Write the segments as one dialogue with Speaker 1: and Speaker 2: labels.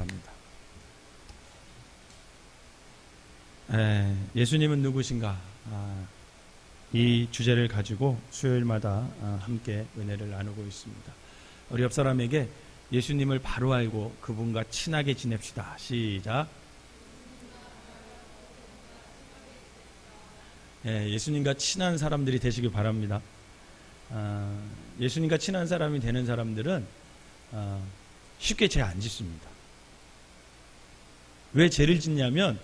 Speaker 1: 합니다. 에, 예수님은 누구신가? 아, 이 주제를 가지고 수요일마다 아, 함께 은혜를 나누고 있습니다. 우리 옆 사람에게 예수님을 바로 알고 그분과 친하게 지냅시다. 시작. 예, 예수님과 친한 사람들이 되시길 바랍니다. 아, 예수님과 친한 사람이 되는 사람들은 아, 쉽게 죄 안 짓습니다. 왜 죄를 짓냐면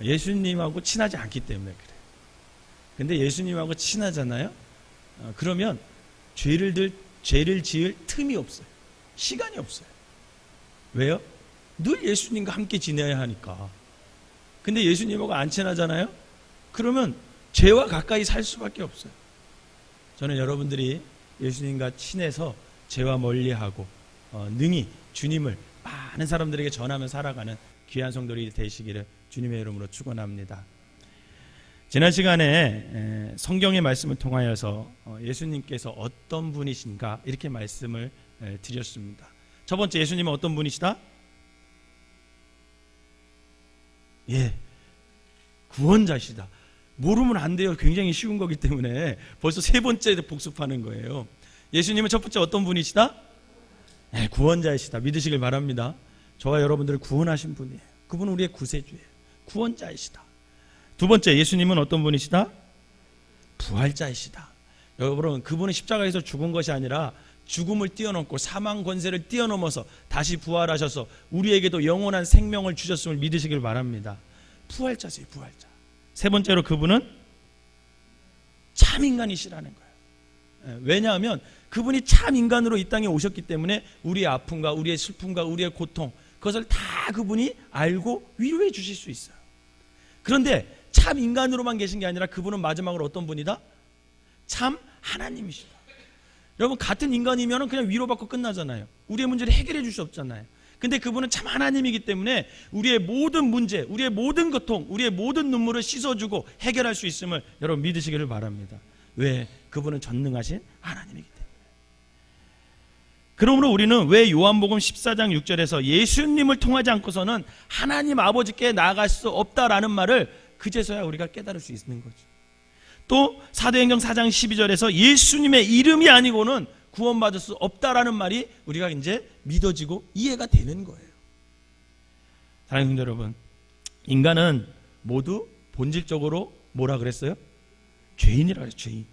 Speaker 1: 예수님하고 친하지 않기 때문에 그래요. 근데 예수님하고 친하잖아요. 어, 그러면 죄를 들 죄를 지을 틈이 없어요. 시간이 없어요. 왜요? 늘 예수님과 함께 지내야 하니까. 근데 예수님하고 안 친하잖아요. 그러면 죄와 가까이 살 수밖에 없어요. 저는 여러분들이 예수님과 친해서 죄와 멀리하고 어, 능히 주님을 많은 사람들에게 전하며 살아가는 귀한 성도들이 되시기를 주님의 이름으로 축원합니다. 지난 시간에 에, 성경의 말씀을 통하여서 어, 예수님께서 어떤 분이신가 이렇게 말씀을 에, 드렸습니다. 첫 번째 예수님은 어떤 분이시다? 예, 구원자시다. 모르면 안 돼요. 굉장히 쉬운 거기 때문에 벌써 세 번째 복습하는 거예요. 예수님은 첫 번째 어떤 분이시다? 네, 구원자이시다. 믿으시길 바랍니다. 저와 여러분들을 구원하신 분이에요. 그분은 우리의 구세주예요. 구원자이시다. 두 번째 예수님은 어떤 분이시다? 부활자이시다. 여러분 그분은 십자가에서 죽은 것이 아니라 죽음을 뛰어넘고 사망 권세를 뛰어넘어서 다시 부활하셔서 우리에게도 영원한 생명을 주셨음을 믿으시길 바랍니다. 부활자세요, 부활자. 세 번째로 그분은 참 인간이시라는 거예요. 예, 왜냐하면 그분이 참 인간으로 이 땅에 오셨기 때문에 우리의 아픔과 우리의 슬픔과 우리의 고통 그것을 다 그분이 알고 위로해 주실 수 있어요. 그런데 참 인간으로만 계신 게 아니라 그분은 마지막으로 어떤 분이다? 참 하나님이시다. 여러분 같은 인간이면 그냥 위로받고 끝나잖아요. 우리의 문제를 해결해 줄 수 없잖아요. 근데 그분은 참 하나님이기 때문에 우리의 모든 문제, 우리의 모든 고통, 우리의 모든 눈물을 씻어주고 해결할 수 있음을 여러분 믿으시기를 바랍니다. 왜? 그분은 전능하신 하나님이기 때문에. 그러므로 우리는 왜 요한복음 14장 6절에서 예수님을 통하지 않고서는 하나님 아버지께 나아갈 수 없다라는 말을 그제서야 우리가 깨달을 수 있는 거죠. 또 사도행전 4장 12절에서 예수님의 이름이 아니고는 구원받을 수 없다라는 말이 우리가 이제 믿어지고 이해가 되는 거예요. 사랑하는 성도 여러분, 인간은 모두 본질적으로 뭐라 그랬어요? 죄인이라 그랬어요. 죄인.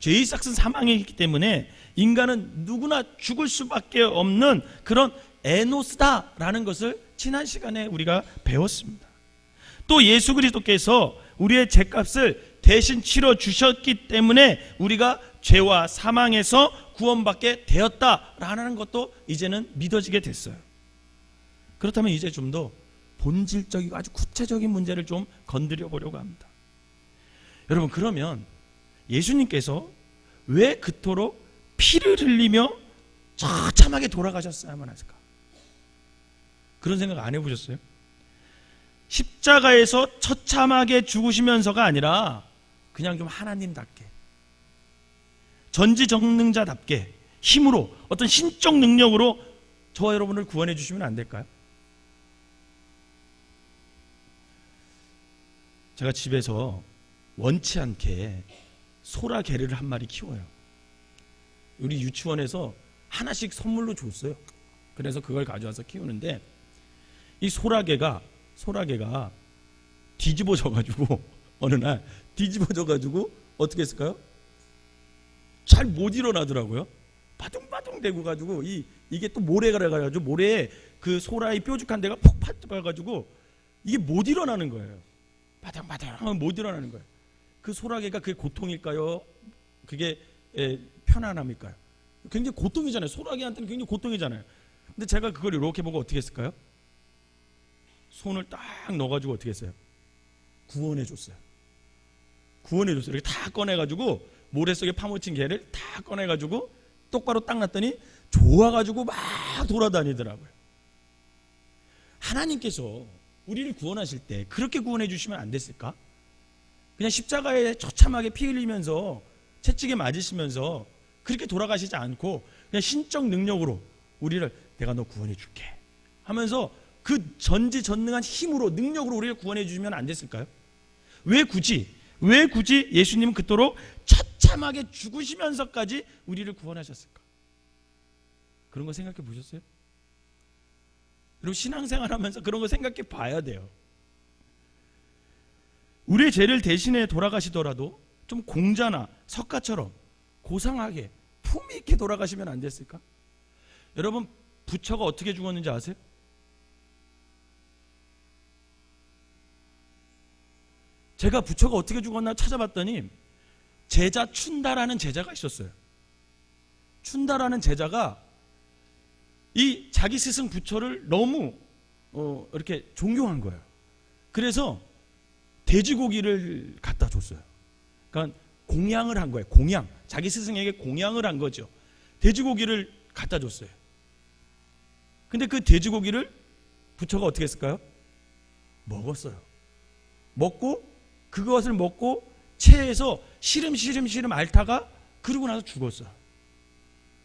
Speaker 1: 죄의 싹은 사망이기 때문에 인간은 누구나 죽을 수밖에 없는 그런 에노스다라는 것을 지난 시간에 우리가 배웠습니다. 또 예수 그리스도께서 우리의 죄값을 대신 치러 주셨기 때문에 우리가 죄와 사망에서 구원받게 되었다라는 것도 이제는 믿어지게 됐어요. 그렇다면 이제 좀 더 본질적이고 아주 구체적인 문제를 좀 건드려 보려고 합니다. 여러분 그러면 예수님께서 왜 그토록 피를 흘리며 처참하게 돌아가셨어야만 할까? 그런 생각 안 해보셨어요? 십자가에서 처참하게 죽으시면서가 아니라 그냥 좀 하나님답게 전지전능자답게 힘으로 어떤 신적 능력으로 저와 여러분을 구원해 주시면 안 될까요? 제가 집에서 원치 않게 소라 개를 한 마리 키워요. 우리 유치원에서 하나씩 선물로 줬어요. 그래서 그걸 가져와서 키우는데 이 소라개가 소라개가 뒤집어져 가지고 어느 날 뒤집어져 가지고 어떻게 했을까요? 잘 못 일어나더라고요. 바둥바둥 대고 가지고 이 이게 또 모래가 그래 가지고 모래에 그 소라의 뾰족한 데가 푹 파져 가지고 이게 못 일어나는 거예요. 하면 못 일어나는 거예요. 그 소라게가 그게 고통일까요? 그게 에, 편안함일까요? 굉장히 고통이잖아요. 소라게한테는 굉장히 고통이잖아요. 근데 제가 그걸 이렇게 보고 어떻게 했을까요? 손을 딱 넣어가지고 어떻게 했어요? 구원해 줬어요. 구원해 줬어요. 이렇게 다 꺼내가지고 모래 속에 파묻힌 개를 다 꺼내가지고 똑바로 딱 놨더니 좋아가지고 막 돌아다니더라고요. 하나님께서 우리를 구원하실 때 그렇게 구원해 주시면 안 됐을까? 그냥 십자가에 처참하게 피 흘리면서 채찍에 맞으시면서 그렇게 돌아가시지 않고 그냥 신적 능력으로 우리를 내가 너 구원해 줄게. 하면서 그 전지전능한 힘으로 능력으로 우리를 구원해 주시면 안 됐을까요? 왜 굳이 왜 굳이 예수님은 그토록 처참하게 죽으시면서까지 우리를 구원하셨을까? 그런 거 생각해 보셨어요? 여러분 신앙생활 하면서 그런 거 생각해 봐야 돼요. 우리의 죄를 대신해 돌아가시더라도 좀 공자나 석가처럼 고상하게 품위 있게 돌아가시면 안 됐을까? 여러분 부처가 어떻게 죽었는지 아세요? 제가 부처가 어떻게 죽었나 찾아봤더니 제자 춘다라는 제자가 있었어요. 춘다라는 제자가 이 자기 스승 부처를 너무 어, 이렇게 존경한 거예요. 그래서 돼지고기를 갖다 줬어요. 그러니까 공양을 한 거예요. 공양. 자기 스승에게 공양을 한 거죠. 돼지고기를 갖다 줬어요. 근데 그 돼지고기를 부처가 어떻게 했을까요? 먹었어요. 먹고 그것을 먹고 체에서 시름 시름 시름 앓다가 그러고 나서 죽었어요.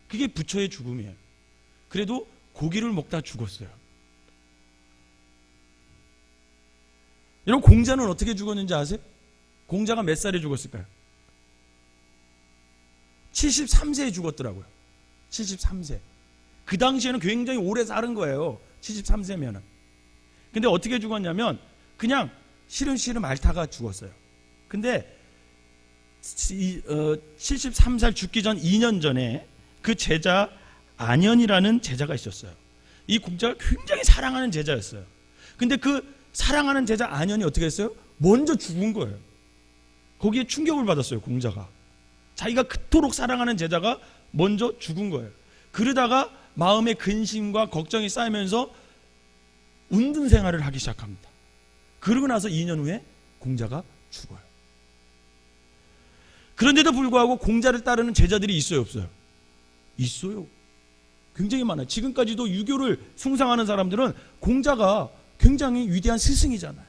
Speaker 1: 그게 부처의 죽음이에요. 그래도 고기를 먹다 죽었어요. 여러분 공자는 어떻게 죽었는지 아세요? 공자가 몇 살에 죽었을까요? 73세에 죽었더라고요. 73세. 그 당시에는 굉장히 오래 사는 거예요. 73세면은. 근데 어떻게 죽었냐면 그냥 시름시름 앓다가 죽었어요. 근데 이, 어, 73살 죽기 전 2년 전에 그 제자 안현이라는 제자가 있었어요. 이 공자가 굉장히 사랑하는 제자였어요. 근데 그 사랑하는 제자 안현이 어떻게 했어요? 먼저 죽은 거예요. 거기에 충격을 받았어요, 공자가. 자기가 그토록 사랑하는 제자가 먼저 죽은 거예요. 그러다가 마음의 근심과 걱정이 쌓이면서 운둔 생활을 하기 시작합니다. 그러고 나서 2년 후에 공자가 죽어요. 그런데도 불구하고 공자를 따르는 제자들이 있어요, 없어요? 있어요. 굉장히 많아요. 지금까지도 유교를 숭상하는 사람들은 공자가 굉장히 위대한 스승이잖아요.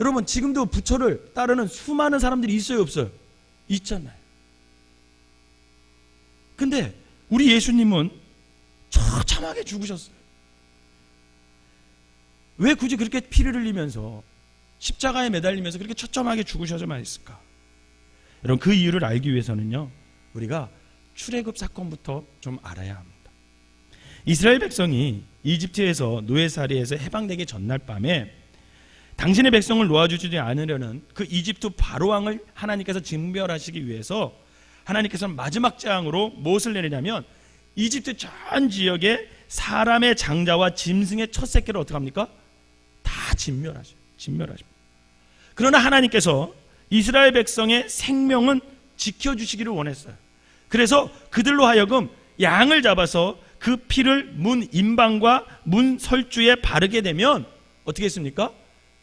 Speaker 1: 여러분, 지금도 부처를 따르는 수많은 사람들이 있어요, 없어요? 있잖아요. 근데 우리 예수님은 처참하게 죽으셨어요. 왜 굳이 그렇게 피를 흘리면서 십자가에 매달리면서 그렇게 처참하게 죽으셔야만 했을까? 여러분 그 이유를 알기 위해서는요 우리가 출애굽 사건부터 좀 알아야 합니다. 이스라엘 백성이 이집트에서 노예살이에서 해방되기 전날 밤에 당신의 백성을 놓아주지 않으려는 그 이집트 바로 왕을 하나님께서 징별하시기 위해서 하나님께서 마지막 재앙으로 무엇을 내리냐면 이집트 전 지역에 사람의 장자와 짐승의 첫 새끼를 어떻게 합니까? 다 진멸하셔요. 진멸하십니다. 그러나 하나님께서 이스라엘 백성의 생명은 지켜주시기를 원했어요. 그래서 그들로 하여금 양을 잡아서 그 피를 문 임방과 문 설주에 바르게 되면 어떻게 했습니까?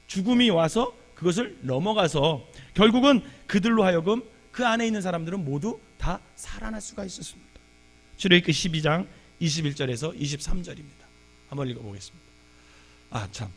Speaker 1: 죽음이 와서 그것을 넘어가서 결국은 그들로 하여금 그 안에 있는 사람들은 모두 다 살아날 수가 있었습니다. 출애굽기 12장 21절에서 23절입니다. 한번 읽어보겠습니다. 아 참,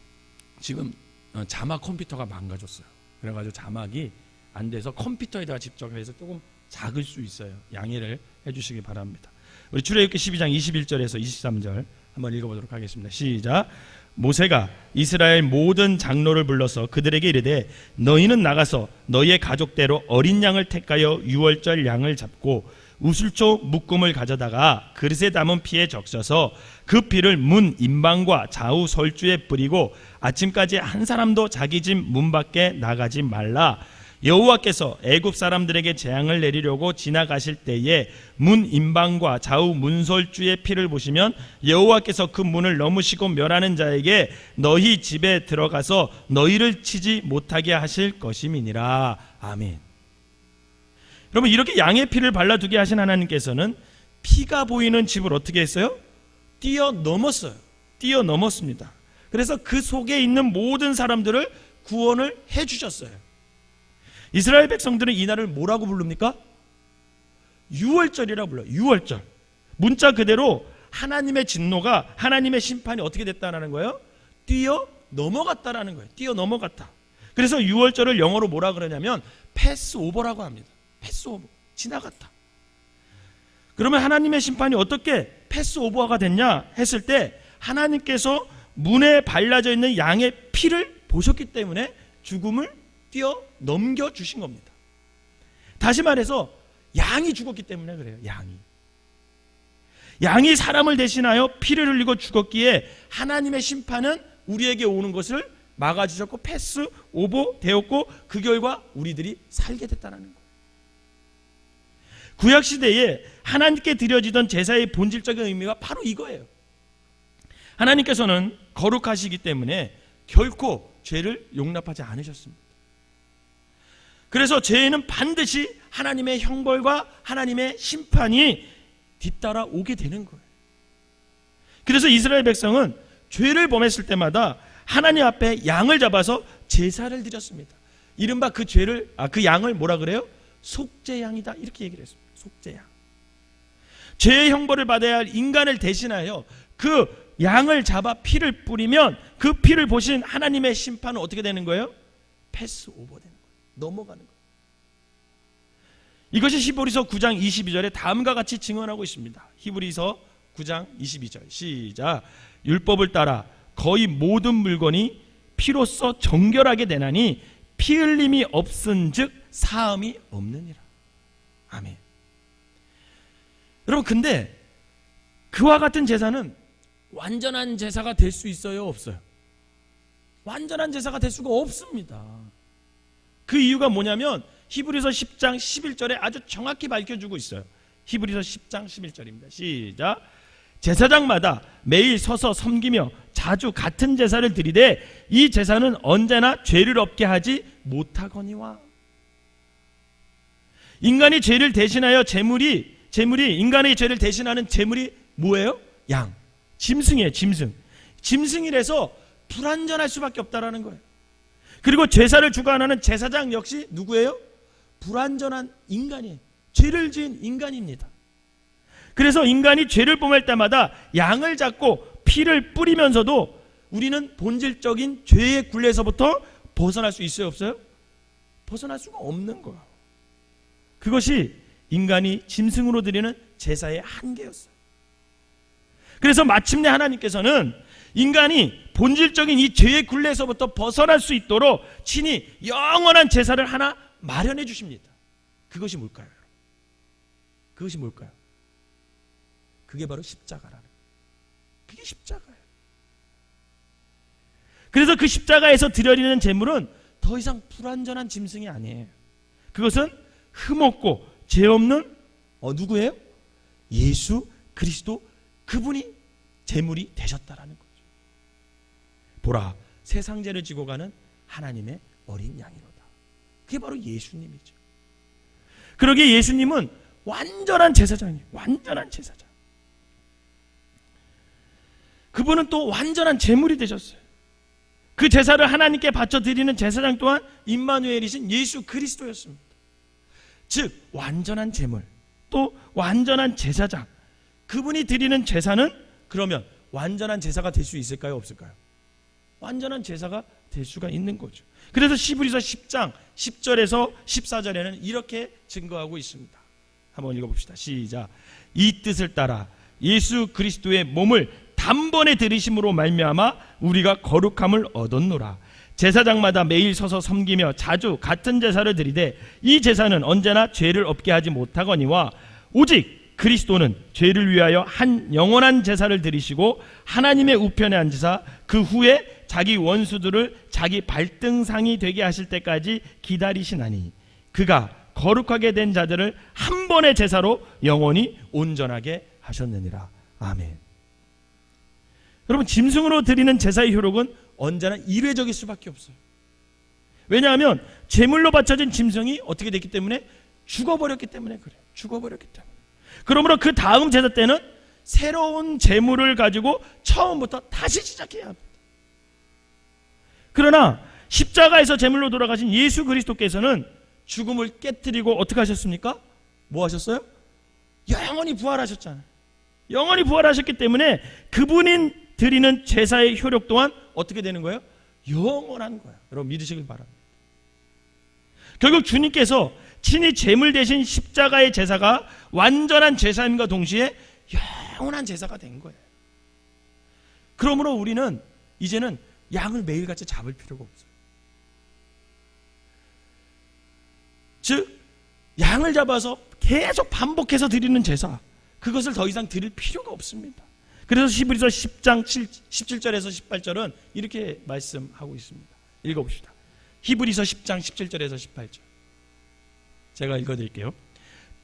Speaker 1: 지금 어, 자막 컴퓨터가 망가졌어요. 그래가지고 자막이 안 돼서 컴퓨터에다가 직접 해서 조금 작을 수 있어요. 양해를 해주시기 바랍니다. 우리 출애굽기 12장 21절에서 23절 한번 읽어보도록 하겠습니다. 시작. 모세가 이스라엘 모든 장로를 불러서 그들에게 이르되 너희는 나가서 너희의 가족대로 어린 양을 택하여 유월절 양을 잡고 우슬초 묶음을 가져다가 그릇에 담은 피에 적셔서 그 피를 문 임방과 좌우 설주에 뿌리고 아침까지 한 사람도 자기 집 문 밖에 나가지 말라 여호와께서 애굽 사람들에게 재앙을 내리려고 지나가실 때에 문 임방과 좌우 문설주의 피를 보시면 여호와께서 그 문을 넘으시고 멸하는 자에게 너희 집에 들어가서 너희를 치지 못하게 하실 것임이니라 아멘. 여러분 이렇게 양의 피를 발라두게 하신 하나님께서는 피가 보이는 집을 어떻게 했어요? 뛰어 넘었어요. 뛰어 넘었습니다. 그래서 그 속에 있는 모든 사람들을 구원을 해 주셨어요. 이스라엘 백성들은 이 날을 뭐라고 부릅니까? 유월절이라고 불러요. 유월절. 문자 그대로 하나님의 진노가 하나님의 심판이 어떻게 됐다라는 거예요? 뛰어 넘어갔다라는 거예요. 뛰어 넘어갔다. 그래서 유월절을 영어로 뭐라 그러냐면 패스 오버라고 합니다. 패스 오버. 지나갔다. 그러면 하나님의 심판이 어떻게 패스 오버가 됐냐 했을 때 하나님께서 문에 발라져 있는 양의 피를 보셨기 때문에 죽음을 뛰어 넘겨 주신 겁니다. 다시 말해서 양이 죽었기 때문에 그래요. 양이. 양이 사람을 대신하여 피를 흘리고 죽었기에 하나님의 심판은 우리에게 오는 것을 막아주셨고 패스 오버 되었고 그 결과 우리들이 살게 됐다는 거예요. 구약 시대에 하나님께 드려지던 제사의 본질적인 의미가 바로 이거예요. 하나님께서는 거룩하시기 때문에 결코 죄를 용납하지 않으셨습니다. 그래서 죄에는 반드시 하나님의 형벌과 하나님의 심판이 뒤따라 오게 되는 거예요. 그래서 이스라엘 백성은 죄를 범했을 때마다 하나님 앞에 양을 잡아서 제사를 드렸습니다. 이른바 그 죄를 아 그 양을 뭐라 그래요? 속죄양이다 이렇게 얘기를 했습니다. 속죄양. 죄의 형벌을 받아야 할 인간을 대신하여 그 양을 잡아 피를 뿌리면 그 피를 보신 하나님의 심판은 어떻게 되는 거예요? 패스 오버 거예요. 넘어가는 거예요. 이것이 히브리서 9장 22절에 다음과 같이 증언하고 있습니다. 히브리서 9장 22절 시작 율법을 따라 거의 모든 물건이 피로써 정결하게 되나니 피 흘림이 없은즉 사함이 없느니라. 아멘. 여러분 근데 그와 같은 제사는 완전한 제사가 될 수 있어요, 없어요? 완전한 제사가 될 수가 없습니다. 그 이유가 뭐냐면 히브리서 10장 11절에 아주 정확히 밝혀주고 있어요. 히브리서 10장 11절입니다. 시작. 제사장마다 매일 서서 섬기며 자주 같은 제사를 드리되 이 제사는 언제나 죄를 없게 하지 못하거니와 인간이 죄를 대신하여 제물이 제물이 인간의 죄를 대신하는 제물이 뭐예요? 양. 짐승이에요, 짐승. 짐승이라서 불완전할 수밖에 없다라는 거예요. 그리고 제사를 주관하는 제사장 역시 누구예요? 불완전한 인간이에요. 죄를 지은 인간입니다. 그래서 인간이 죄를 범할 때마다 양을 잡고 피를 뿌리면서도 우리는 본질적인 죄의 굴레에서부터 벗어날 수 있어요, 없어요? 벗어날 수가 없는 거예요. 그것이 인간이 짐승으로 드리는 제사의 한계였어요. 그래서 마침내 하나님께서는 인간이 본질적인 이 죄의 굴레에서부터 벗어날 수 있도록 친히 영원한 제사를 하나 마련해 주십니다. 그것이 뭘까요? 그것이 뭘까요? 그게 바로 십자가라는 거예요. 그게 십자가예요. 그래서 그 십자가에서 드려지는 제물은 더 이상 불완전한 짐승이 아니에요. 그것은 흠없고 죄 없는 어 누구예요? 예수 그리스도 그분이 제물이 되셨다라는 거죠. 보라 세상 죄를 지고 가는 하나님의 어린 양이로다. 그게 바로 예수님이죠. 그러기에 예수님은 완전한 제사장이에요. 완전한 제사장. 그분은 또 완전한 제물이 되셨어요. 그 제사를 하나님께 바쳐 드리는 제사장 또한 임마누엘이신 예수 그리스도였습니다. 즉 완전한 제물 또 완전한 제사장 그분이 드리는 제사는 그러면 완전한 제사가 될 수 있을까요 없을까요? 완전한 제사가 될 수가 있는 거죠. 그래서 시브리서 10장 10절에서 14절에는 이렇게 증거하고 있습니다. 한번 읽어봅시다. 시작. 이 뜻을 따라 예수 그리스도의 몸을 단번에 들이심으로 말미암아 우리가 거룩함을 얻었노라. 제사장마다 매일 서서 섬기며 자주 같은 제사를 드리되 이 제사는 언제나 죄를 없게 하지 못하거니와 오직 그리스도는 죄를 위하여 한 영원한 제사를 드리시고 하나님의 우편에 앉으사 그 후에 자기 원수들을 자기 발등상이 되게 하실 때까지 기다리시나니 그가 거룩하게 된 자들을 한 번의 제사로 영원히 온전하게 하셨느니라. 아멘. 여러분 짐승으로 드리는 제사의 효력은 언제나 일회적일 수밖에 없어요. 왜냐하면 제물로 바쳐진 짐승이 어떻게 됐기 때문에 죽어버렸기 때문에 그래요. 죽어버렸기 때문에. 그러므로 그 다음 제사 때는 새로운 제물을 가지고 처음부터 다시 시작해야 합니다. 그러나 십자가에서 제물로 돌아가신 예수 그리스도께서는 죽음을 깨뜨리고 어떻게 하셨습니까? 뭐 하셨어요? 영원히 부활하셨잖아요. 영원히 부활하셨기 때문에 그분인 드리는 제사의 효력 또한 어떻게 되는 거예요? 영원한 거예요. 여러분 믿으시길 바랍니다. 결국 주님께서 친히 제물 대신 십자가의 제사가 완전한 제사임과 동시에 영원한 제사가 된 거예요. 그러므로 우리는 이제는 양을 매일같이 잡을 필요가 없어요. 즉 양을 잡아서 계속 반복해서 드리는 제사 그것을 더 이상 드릴 필요가 없습니다. 그래서 히브리서 10장 7, 17절에서 18절은 이렇게 말씀하고 있습니다. 읽어봅시다. 히브리서 10장 17절에서 18절. 제가 읽어드릴게요.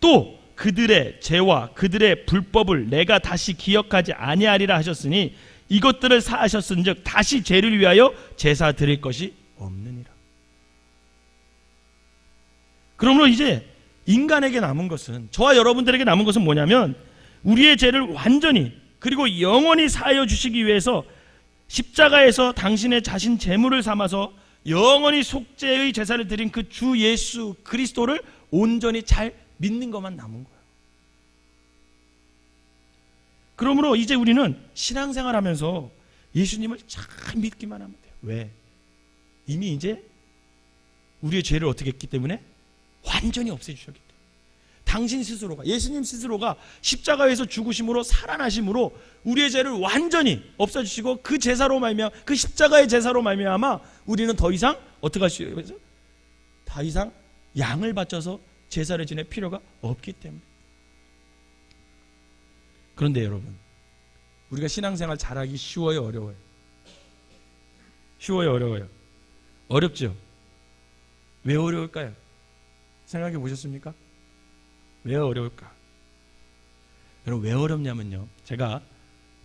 Speaker 1: 또 그들의 죄와 그들의 불법을 내가 다시 기억하지 아니하리라 하셨으니 이것들을 사하셨은즉 다시 죄를 위하여 제사 드릴 것이 없느니라. 그러므로 이제 인간에게 남은 것은 저와 여러분들에게 남은 것은 뭐냐면 우리의 죄를 완전히 그리고 영원히 사하여 주시기 위해서 십자가에서 당신의 자신 제물을 삼아서 영원히 속죄의 제사를 드린 그 주 예수 그리스도를 온전히 잘 믿는 것만 남은 거예요. 그러므로 이제 우리는 신앙생활 하면서 예수님을 잘 믿기만 하면 돼요. 왜? 이미 이제 우리의 죄를 어떻게 했기 때문에 완전히 없애주셨기 때문에 당신 스스로가 예수님 스스로가 십자가에서 죽으심으로 살아나심으로 우리의 죄를 완전히 없애주시고 그 제사로 말미암아 그 십자가의 제사로 말미암아 우리는 더 이상 어떻게 할수 있어요? 더 이상 양을 바쳐서 제사를 지낼 필요가 없기 때문에 그런데 여러분 우리가 신앙생활 잘하기 쉬워요 어려워요? 쉬워요 어려워요? 어렵죠? 왜 어려울까요? 생각해 보셨습니까? 왜 어려울까? 여러분 왜 어렵냐면요. 제가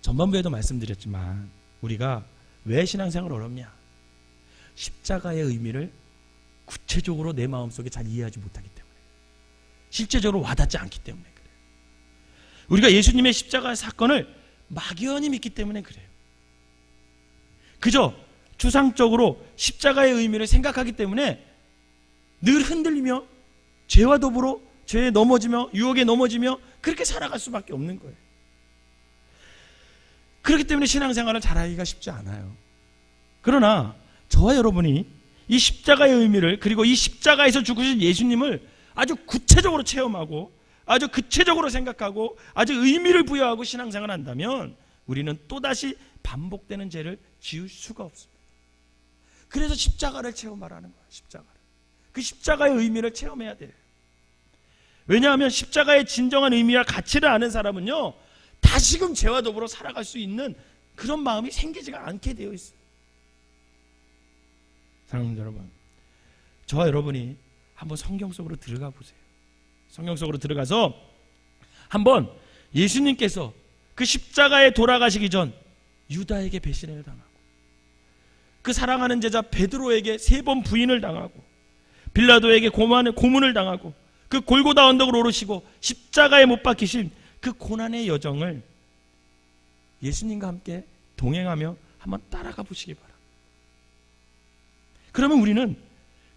Speaker 1: 전반부에도 말씀드렸지만 우리가 왜 신앙생활 어렵냐? 십자가의 의미를 구체적으로 내 마음속에 잘 이해하지 못하기 때문에 실제적으로 와닿지 않기 때문에. 우리가 예수님의 십자가 사건을 막연히 믿기 때문에 그래요. 그저 추상적으로 십자가의 의미를 생각하기 때문에 늘 흔들리며 죄와 더불어 죄에 넘어지며 유혹에 넘어지며 그렇게 살아갈 수밖에 없는 거예요. 그렇기 때문에 신앙생활을 잘하기가 쉽지 않아요. 그러나 저와 여러분이 이 십자가의 의미를 그리고 이 십자가에서 죽으신 예수님을 아주 구체적으로 체험하고 아주 구체적으로 생각하고 아주 의미를 부여하고 신앙생활을 한다면 우리는 또다시 반복되는 죄를 지을 수가 없습니다. 그래서 십자가를 체험하라는 거예요. 십자가를. 그 십자가의 의미를 체험해야 돼요. 왜냐하면 십자가의 진정한 의미와 가치를 아는 사람은요, 다시금 죄와 더불어 살아갈 수 있는 그런 마음이 생기지가 않게 되어 있어요. 사랑하는 여러분, 저와 여러분이 한번 성경 속으로 들어가 보세요. 성경 속으로 들어가서 한번 예수님께서 그 십자가에 돌아가시기 전 유다에게 배신을 당하고 그 사랑하는 제자 베드로에게 세 번 부인을 당하고 빌라도에게 고문을 당하고 그 골고다 언덕을 오르시고 십자가에 못 박히신 그 고난의 여정을 예수님과 함께 동행하며 한번 따라가 보시기 바랍니다. 그러면 우리는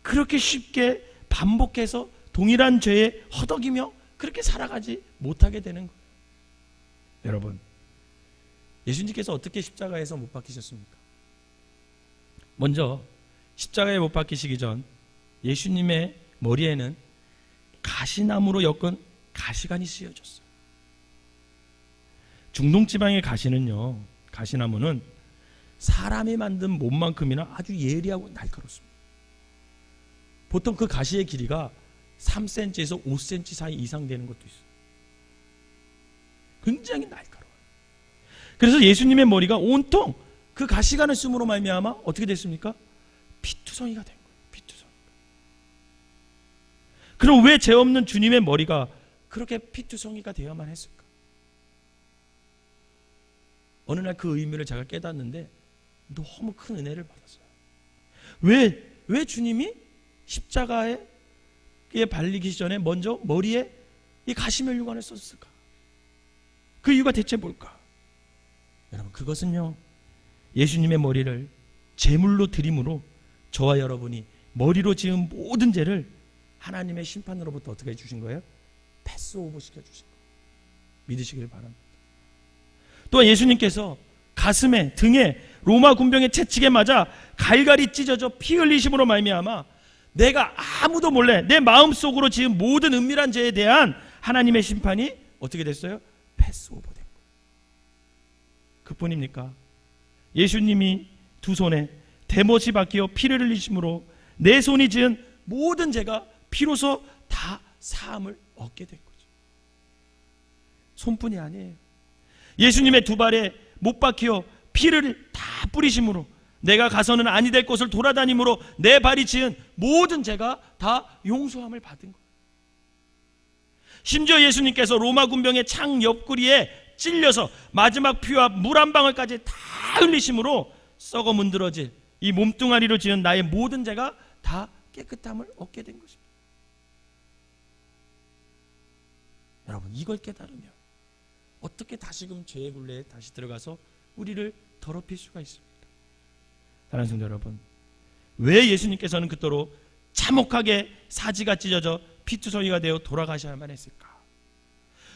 Speaker 1: 그렇게 쉽게 반복해서 동일한 죄에 허덕이며 그렇게 살아가지 못하게 되는 거예요. 여러분, 예수님께서 어떻게 십자가에서 못 박히셨습니까? 먼저 십자가에 못 박히시기 전 예수님의 머리에는 가시나무로 엮은 가시관이 쓰여졌어요. 중동 지방의 가시는요, 가시나무는 사람이 만든 몸만큼이나 아주 예리하고 날카롭습니다. 보통 그 가시의 길이가 3cm에서 5cm 사이 이상 되는 것도 있어요. 굉장히 날카로워요. 그래서 예수님의 머리가 온통 그 가시관을 쓰므로 말미암아 어떻게 됐습니까? 피투성이가 된 거예요. 피투성. 그럼 왜 죄 없는 주님의 머리가 그렇게 피투성이가 되어야만 했을까? 어느 날 그 의미를 제가 깨닫는데 너무 큰 은혜를 받았어요. 왜, 왜 주님이 십자가에 발리기 전에 먼저 머리에 이 가시면류관을 썼을까? 그 이유가 대체 뭘까? 여러분, 그것은요, 예수님의 머리를 제물로 드림으로 저와 여러분이 머리로 지은 모든 죄를 하나님의 심판으로부터 어떻게 해주신 거예요? 패스오버 시켜주신 거예요. 믿으시길 바랍니다. 또한 예수님께서 가슴에 등에 로마 군병의 채찍에 맞아 갈갈이 찢어져 피 흘리심으로 말미암아 내가 아무도 몰래 내 마음속으로 지은 모든 은밀한 죄에 대한 하나님의 심판이 어떻게 됐어요? 패스오버 된. 그뿐입니까? 예수님이 두 손에 대못이 박혀 피를 흘리심으로 내 손이 지은 모든 죄가 피로서 다 사함을 얻게 된 거죠. 손뿐이 아니에요. 예수님의 두 발에 못 박혀 피를 다 뿌리심으로 내가 가서는 아니 될 곳을 돌아다니므로 내 발이 지은 모든 죄가 다 용서함을 받은 거예요. 심지어 예수님께서 로마 군병의 창 옆구리에 찔려서 마지막 피와 물 한 방울까지 다 흘리심으로 썩어 문드러질 이 몸뚱아리로 지은 나의 모든 죄가 다 깨끗함을 얻게 된 것입니다. 여러분 이걸 깨달으면 어떻게 다시금 죄의 굴레에 다시 들어가서 우리를 더럽힐 수가 있습니까? 사랑하는 성도 여러분, 왜 예수님께서는 그토록 참혹하게 사지가 찢어져 피투성이가 되어 돌아가셔야만 했을까?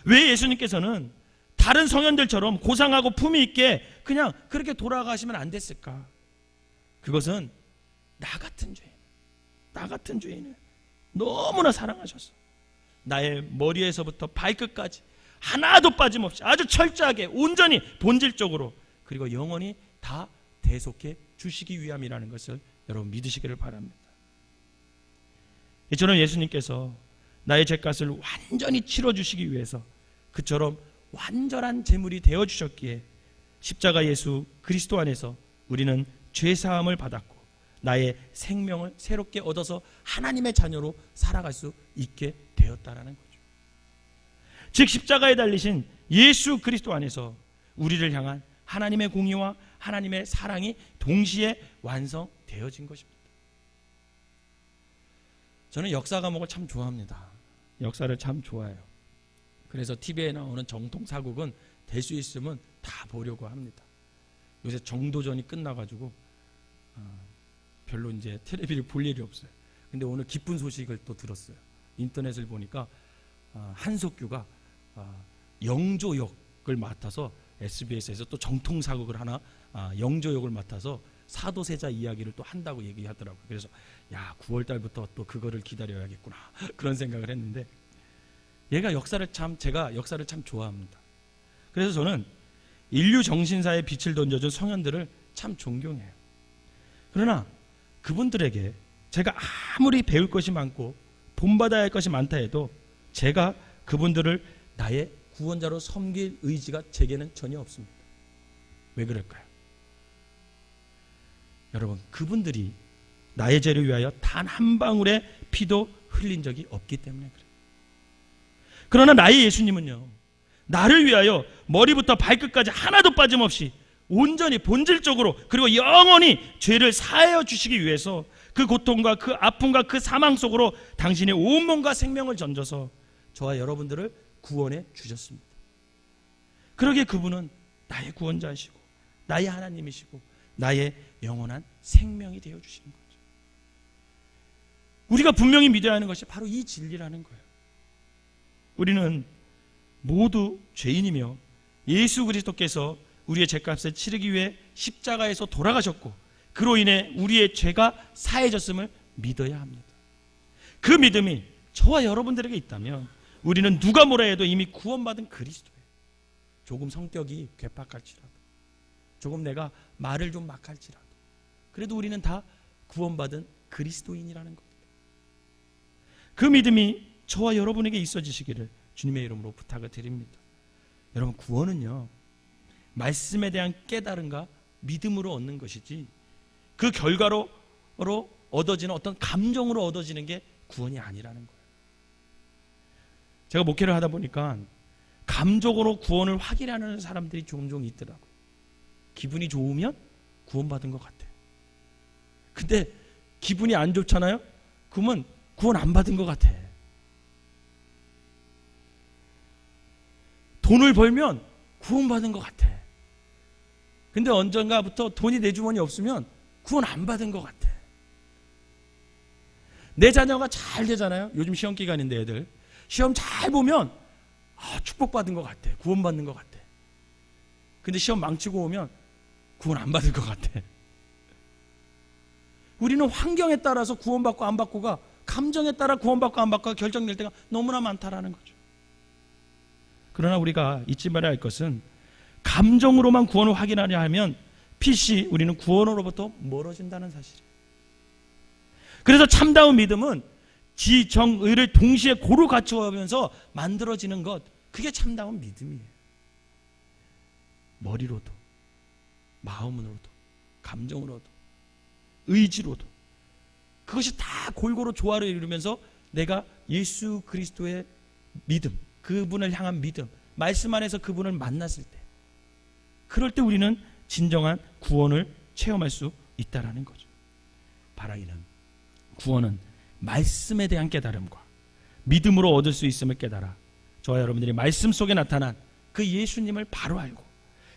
Speaker 1: 왜 예수님께서는 다른 성현들처럼 고상하고 품위 있게 그냥 그렇게 돌아가시면 안 됐을까? 그것은 나 같은 죄인, 나 같은 죄인을 너무나 사랑하셔서 나의 머리에서부터 발끝까지 하나도 빠짐없이 아주 철저하게 온전히 본질적으로 그리고 영원히 다 대속해 주시기 위함이라는 것을 여러분 믿으시기를 바랍니다. 이처럼 예수님께서 나의 죄값을 완전히 치러 주시기 위해서 그처럼 완전한 제물이 되어 주셨기에 십자가 예수 그리스도 안에서 우리는 죄 사함을 받았고 나의 생명을 새롭게 얻어서 하나님의 자녀로 살아갈 수 있게 되었다라는 거죠. 즉 십자가에 달리신 예수 그리스도 안에서 우리를 향한 하나님의 공의와 하나님의 사랑이 동시에 완성되어진 것입니다. 저는 역사 과목을 참 좋아합니다. 역사를 참 좋아해요. 그래서 TV에 나오는 정통 사국은 될 수 있으면 다 보려고 합니다. 요새 정도전이 끝나가지고 어, 별로 이제 텔레비를 볼 일이 없어요. 근데 오늘 기쁜 소식을 또 들었어요. 인터넷을 보니까 어, 한석규가 어, 영조 역을 맡아서 SBS에서 또 정통 사극을 하나 아, 영조 역을 맡아서 사도세자 이야기를 또 한다고 얘기하더라고요. 그래서 야 9월 달부터 또 그거를 기다려야겠구나 그런 생각을 했는데 얘가 역사를 참 제가 역사를 참 좋아합니다. 그래서 저는 인류 정신사에 빛을 던져준 성현들을 참 존경해요. 그러나 그분들에게 제가 아무리 배울 것이 많고 본받아야 할 것이 많다 해도 제가 그분들을 나의 구원자로 섬길 의지가 제게는 전혀 없습니다. 왜 그럴까요? 여러분, 그분들이 나의 죄를 위하여 단 한 방울의 피도 흘린 적이 없기 때문에 그래요. 그러나 나의 예수님은요, 나를 위하여 머리부터 발끝까지 하나도 빠짐없이 온전히 본질적으로 그리고 영원히 죄를 사하여 주시기 위해서 그 고통과 그 아픔과 그 사망 속으로 당신의 온 몸과 생명을 던져서 저와 여러분들을 구원해 주셨습니다. 그러기에 그분은 나의 구원자이시고 나의 하나님이시고 나의 영원한 생명이 되어 주시는 거죠. 우리가 분명히 믿어야 하는 것이 바로 이 진리라는 거예요. 우리는 모두 죄인이며 예수 그리스도께서 우리의 죄값을 치르기 위해 십자가에서 돌아가셨고 그로 인해 우리의 죄가 사해졌음을 믿어야 합니다. 그 믿음이 저와 여러분들에게 있다면 우리는 누가 뭐라 해도 이미 구원받은 그리스도예요. 조금 성격이 괴팍할지라도 조금 내가 말을 좀 막 할지라도 그래도 우리는 다 구원받은 그리스도인이라는 겁니다. 그 믿음이 저와 여러분에게 있어지시기를 주님의 이름으로 부탁을 드립니다. 여러분 구원은요 말씀에 대한 깨달음과 믿음으로 얻는 것이지 그 결과로 얻어지는 어떤 감정으로 얻어지는 게 구원이 아니라는 거예요. 제가 목회를 하다 보니까 감정으로 구원을 확인하는 사람들이 종종 있더라고요. 기분이 좋으면 구원받은 것 같아요. 근데 기분이 안 좋잖아요? 그러면 구원 안 받은 것 같아. 돈을 벌면 구원받은 것 같아. 근데 언젠가부터 돈이 내 주머니 없으면 구원 안 받은 것 같아. 내 자녀가 잘 되잖아요. 요즘 시험 기간인데 애들 시험 잘 보면 아, 축복받은 것 같아. 구원받는 것 같아. 근데 시험 망치고 오면 구원 안 받을 것 같아. 우리는 환경에 따라서 구원받고 안 받고가 감정에 따라 구원받고 안 받고가 결정될 때가 너무나 많다라는 거죠. 그러나 우리가 잊지 말아야 할 것은 감정으로만 구원을 확인하려 하면 PC 우리는 구원으로부터 멀어진다는 사실이에요. 그래서 참다운 믿음은 지, 정, 의를 동시에 고루 갖추어가면서 만들어지는 것 그게 참다운 믿음이에요. 머리로도 마음으로도 감정으로도 의지로도 그것이 다 골고루 조화를 이루면서 내가 예수 그리스도의 믿음, 그분을 향한 믿음, 말씀 안에서 그분을 만났을 때 그럴 때 우리는 진정한 구원을 체험할 수 있다라는 거죠. 바라기는 구원은 말씀에 대한 깨달음과 믿음으로 얻을 수 있음을 깨달아 저와 여러분들이 말씀 속에 나타난 그 예수님을 바로 알고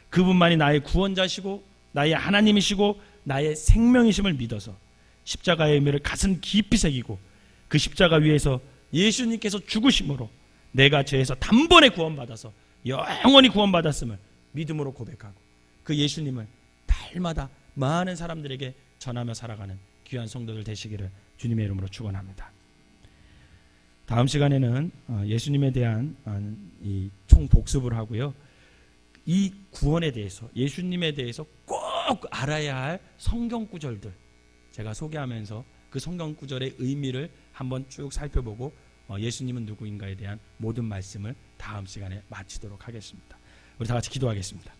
Speaker 1: 그분만이 나의 구원자시고 나의 하나님이시고 나의 생명이심을 믿어서 십자가의 의미를 가슴 깊이 새기고 그 십자가 위에서 예수님께서 죽으심으로 내가 죄에서 단번에 구원받아서 영원히 구원받았음을 믿음으로 고백하고 그 예수님을 달마다 많은 사람들에게 전하며 살아가는 귀한 성도들 되시기를 주님의 이름으로 축원합니다. 다음 시간에는 어, 예수님에 대한 어, 이 총복습을 하고요. 이 구원에 대해서 예수님에 대해서 꼭 알아야 할 성경 구절들 제가 소개하면서 그 성경 구절의 의미를 한번 쭉 살펴보고 어, 예수님은 누구인가에 대한 모든 말씀을 다음 시간에 마치도록 하겠습니다. 우리 다 같이 기도하겠습니다.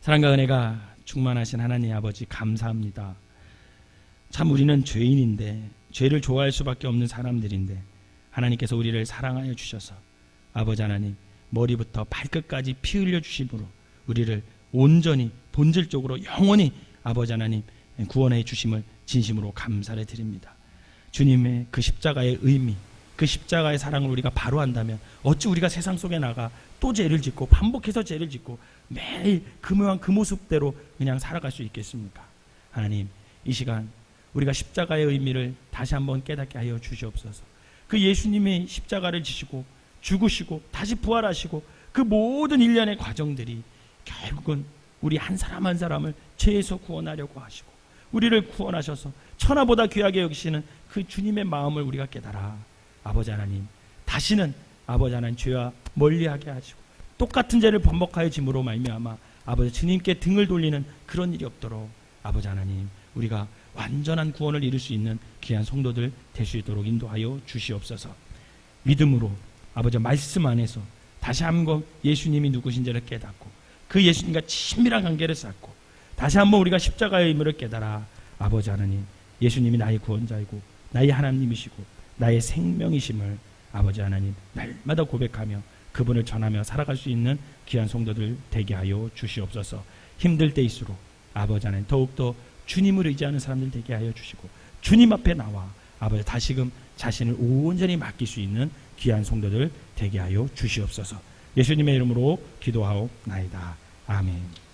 Speaker 1: 사랑과 은혜가 충만하신 하나님 아버지 감사합니다. 참 우리는 죄인인데 죄를 좋아할 수밖에 없는 사람들인데 하나님께서 우리를 사랑하여 주셔서 아버지 하나님 머리부터 발끝까지 피 흘려 주심으로 우리를 온전히 본질적으로 영원히 아버지 하나님 구원해 주심을 진심으로 감사를 드립니다. 주님의 그 십자가의 의미, 그 십자가의 사랑을 우리가 바로 한다면 어찌 우리가 세상 속에 나가 또 죄를 짓고 반복해서 죄를 짓고 매일 그 묘한 그 모습대로 그냥 살아갈 수 있겠습니까? 하나님, 이 시간 우리가 십자가의 의미를 다시 한번 깨닫게 하여 주시옵소서. 그 예수님이 십자가를 지시고 죽으시고 다시 부활하시고 그 모든 일련의 과정들이 결국은 우리 한 사람 한 사람을 죄에서 구원하려고 하시고 우리를 구원하셔서 천하보다 귀하게 여기시는 그 주님의 마음을 우리가 깨달아 아버지 하나님 다시는 아버지 하나님 죄와 멀리하게 하시고 똑같은 죄를 반복하여 짐으로 말미암아 아버지 주님께 등을 돌리는 그런 일이 없도록 아버지 하나님 우리가 완전한 구원을 이룰 수 있는 귀한 성도들 될 수 있도록 인도하여 주시옵소서. 믿음으로 아버지 말씀 안에서 다시 한번 예수님이 누구신지를 깨닫고 그 예수님과 친밀한 관계를 쌓고 다시 한번 우리가 십자가의 의무를 깨달아 아버지 하나님 예수님이 나의 구원자이고 나의 하나님이시고 나의 생명이심을 아버지 하나님 날마다 고백하며 그분을 전하며 살아갈 수 있는 귀한 성도들 되게 하여 주시옵소서. 힘들 때일수록 아버지 하나님 더욱더 주님을 의지하는 사람들 되게 하여 주시고 주님 앞에 나와 아버지 다시금 자신을 온전히 맡길 수 있는 귀한 성도들 되게 하여 주시옵소서. 예수님의 이름으로 기도하옵나이다. 아멘.